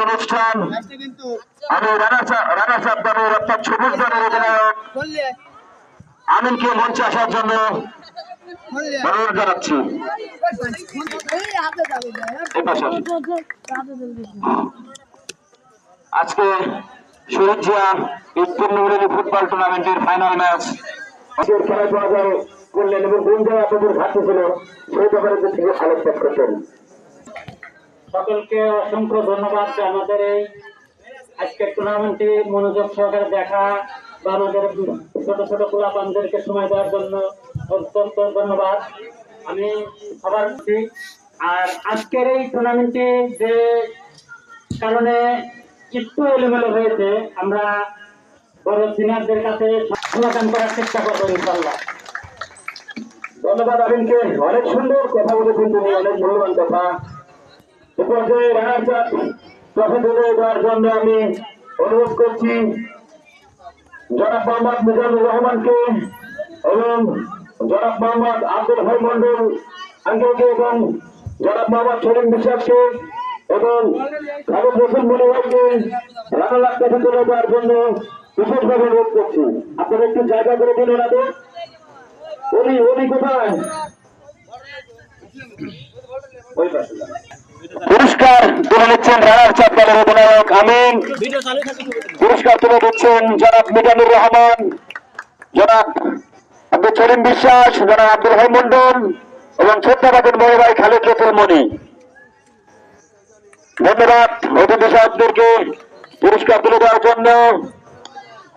অনুষ্ঠান রানা আমিনকে মঞ্চে আসার জন্য অনুরোধ জানাচ্ছি এই। আজকে শহীদ জিয়া উত্তর নগরী ফুটবল টুর্নামেন্টের ফাইনাল ম্যাচ খেলা চলাচল করলেন এবং কোন জায়গায় আপনাদের ঘাটতি ছিল, সেই ব্যাপারে থেকে আলোকপাত করতেন। সকলকে অসংখ্য ধন্যবাদ আমাদের এই আজকের টুর্নামেন্টটি মনোযোগ সহকারে দেখা বা আমাদের ছোট ছোট গোলাপানদেরকে সময় দেওয়ার জন্য অত্যন্ত ধন্যবাদ। আমি সবার আর আজকের এই টুর্নামেন্টে যে কারণে একটু এলোমেলো হয়েছে, আমরা বড় সিনিয়রদের কাছে সমাধান করার চেষ্টা করব ইনশাল্লাহ ধন্যবাদ আমিনকে। অনেক সুন্দর কথা বলেছেন তুমি অনেক মূল্যবান কথা। পর্যায়ে রানার চাপ ট্রফি তুলে দেওয়ার জন্য আমি অনুরোধ করছি। জনাব মোহাম্মদ মিজানুর রহমানকে এবং জনাব মোহাম্মদ আব্দুল হাই মন্ডল আঙ্কেলকে এবং জনাব মোহাম্মদ সলিম বিশ্বাসকে এবং খালেদ রসুল মনিভাইকে রানার ট্রফি তুলে দেওয়ার জন্য বিশেষভাবে অনুরোধ করছি। আপনারা একটু জায়গা করে দিন ওনাদের। ওলি ওলি কোথায়। পুরস্কার তুলে নিচ্ছেন রানার চাপ দলের অধিনায়ক আমিন। পুরস্কার তুলে দিচ্ছেন জনাব মিজানুর রহমান, জনাব আব্দুল সলিম বিশ্বাস, জনাব আব্দুল হাই মন্ডল এবং বড় ভাই খালেদ রতুল মনি। ধন্যবাদ অতিথি সাহেবদেরকে পুরস্কার তুলে দেওয়ার জন্য।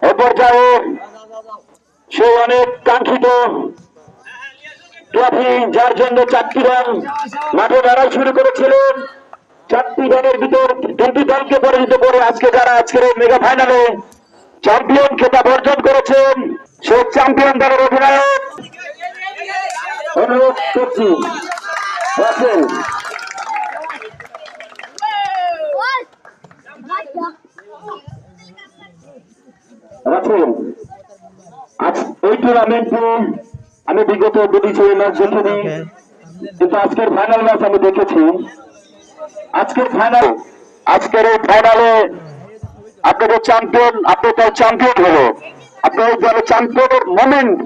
এ সেই অনেক কাঙ্ক্ষিত ট্রফি, যার জন্য চারটি রান মাঠে লড়াই শুরু করেছিলেন চারটি রানের ভিতর তিনটি দলকে পরাজিত করে আজকে যারা আজকের এই মেগা ফাইনালে চ্যাম্পিয়ন খেতাব অর্জন করেছেন সেই চ্যাম্পিয়ন দলের অধিনায়ক। অনুরোধ করছি, রাসেল। রাসেল। এই টুর্নামেন্টে আমি বিগত দুটি ম্যাচ দেখিনি। কিন্তু আজকের ফাইনাল ম্যাচ আমি দেখেছি। আজকের ফাইনাল আজকের এই ফাইনালে আপনাদের চ্যাম্পিয়ন আপনাদের চ্যাম্পিয়ন হলো। আপনাদের দলের চ্যাম্পিয়নের মোমেন্ট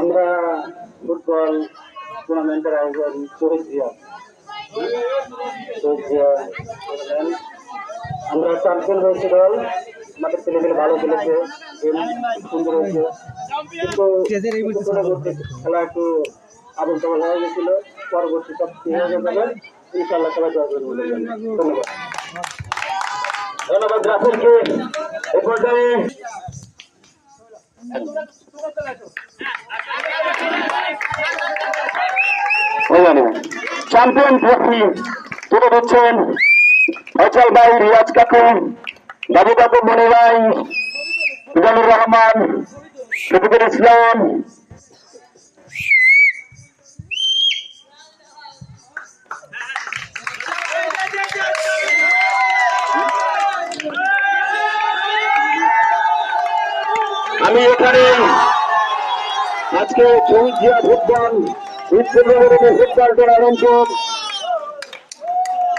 আমরা ফুটবল টুর্নামেন্টের আয়োজন শহীদ আমরা চ্যাম্পিয়ন হয়েছি দল। আমাদের ছেলেমেয়ে ভালো খেলেছে সুন্দর হয়েছে। কিন্তু খেলা একটু আবল তাবল হয়ে গেছিল পরবর্তী সব ঠিক হয়ে যাবে ইনশাল্লাহ খেলা জয় করব। ধন্যবাদ। ধন্যবাদ রাসেলকে এ পর্যায়ে চ্যাম্পিয়ন ট্রফি তুলে দিচ্ছেন ফয়সাল ভাই রিয়াজ কাকু বাবু কাকু মনি ভাই, মিজানুর রহমান শফিকুল ইসলাম। আমি এখানে আজকে শহীদ জিয়া ফুটবল উত্তরবঙ্গের ফুটবল টুর্নামেন্টের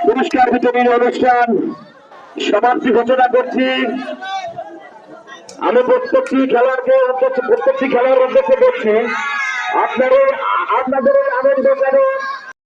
পুরস্কার বিতরণী অনুষ্ঠান সমাপ্তি ঘোষণা করছি। আমি প্রত্যেকটি খেলোয়াড়কে প্রত্যেকটি খেলোয়াড় উদ্দেশ্যে করছি আপনাদের আপনাদের আনন্দ